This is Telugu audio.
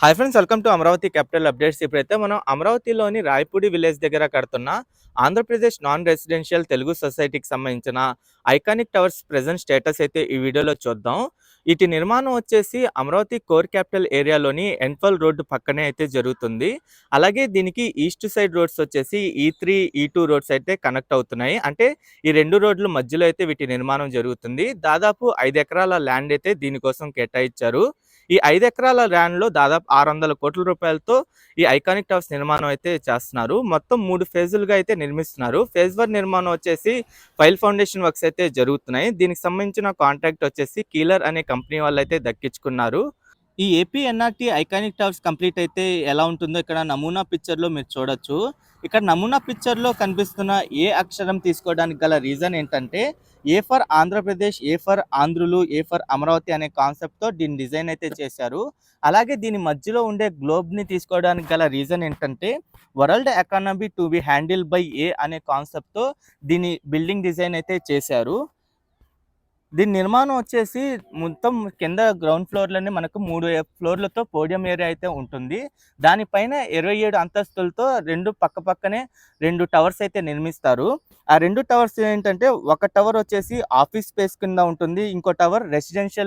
Hi friends welcome to Amaravati capital updates. ఇప్పుడైతే మనం అమరావతిలోని రాయపూడి విలేజ్ దగ్గర కడుతున్న ఆంధ్రప్రదేశ్ నాన్ రెసిడెన్షియల్ తెలుగు సొసైటీకి సంబంధించిన ఐకానిక్ టవర్స్ ప్రజెంట్ స్టేటస్ అయితే ఈ వీడియోలో చూద్దాం. ఇటు నిర్మాణం వచ్చేసి అమరావతి కోర్ క్యాపిటల్ ఏరియాలోని ఎన్ఫల్ రోడ్డు పక్కనే అయితే జరుగుతుంది. అలాగే దీనికి ఈస్ట్ సైడ్ రోడ్స్ వచ్చేసి ఈ త్రీ ఈ టూ రోడ్స్ అయితే కనెక్ట్ అవుతున్నాయి. అంటే ఈ రెండు రోడ్ల మధ్యలో అయితే వీటి నిర్మాణం జరుగుతుంది. దాదాపు ఐదు ఎకరాల ల్యాండ్ అయితే దీనికోసం కేటాయించారు. ఈ ఐదు ఎకరాల ల్యాండ్లో దాదాపు ఆరు వందల కోట్ల రూపాయలతో ఈ ఐకానిక్ టవర్స్ నిర్మాణం అయితే చేస్తున్నారు. మొత్తం మూడు ఫేజులుగా అయితే నిర్మిస్తున్నారు. ఫేజ్ వన్ నిర్మాణం వచ్చేసి ఫైల్ ఫౌండేషన్ వర్క్స్ అయితే జరుగుతున్నాయి. దీనికి సంబంధించిన కాంట్రాక్ట్ వచ్చేసి కీలర్ అనే కంపెనీ వాళ్ళు అయితే దక్కించుకున్నారు. ఈ AP NRT iconic towers complete అయితే ఎలా ఉంటుందో ఇక్కడ నమూనా పిక్చర్లో మీరు చూడొచ్చు. ఇక్కడ నమూనా పిక్చర్లో కనిపిస్తున్న ఏ అక్షరం తీసుకోవడానికి గల రీజన్ ఏంటంటే A for Andhra Pradesh A for ఆంధ్రులు ఏ ఫర్ అమరావతి అనే కాన్సెప్ట్తో దీని డిజైన్ అయితే చేశారు. అలాగే దీని మధ్యలో ఉండే గ్లోబ్ని తీసుకోవడానికి గల రీజన్ ఏంటంటే world economy to be handle by A అనే కాన్సెప్ట్తో దీని బిల్డింగ్ డిజైన్ అయితే చేశారు. దీని నిర్మాణం వచ్చేసి మొత్తం కింద గ్రౌండ్ ఫ్లోర్లోనే మనకు మూడు ఫ్లోర్లతో పోడియం ఏరియా అయితే ఉంటుంది. దానిపైన ఇరవై ఏడు అంతస్తులతో రెండు పక్క పక్కనే రెండు టవర్స్ అయితే నిర్మిస్తారు. ఆ రెండు టవర్స్ ఏంటంటే ఒక టవర్ వచ్చేసి ఆఫీస్ స్పేస్ కింద ఉంటుంది ఇంకో టవర్ రెసిడెన్షియల్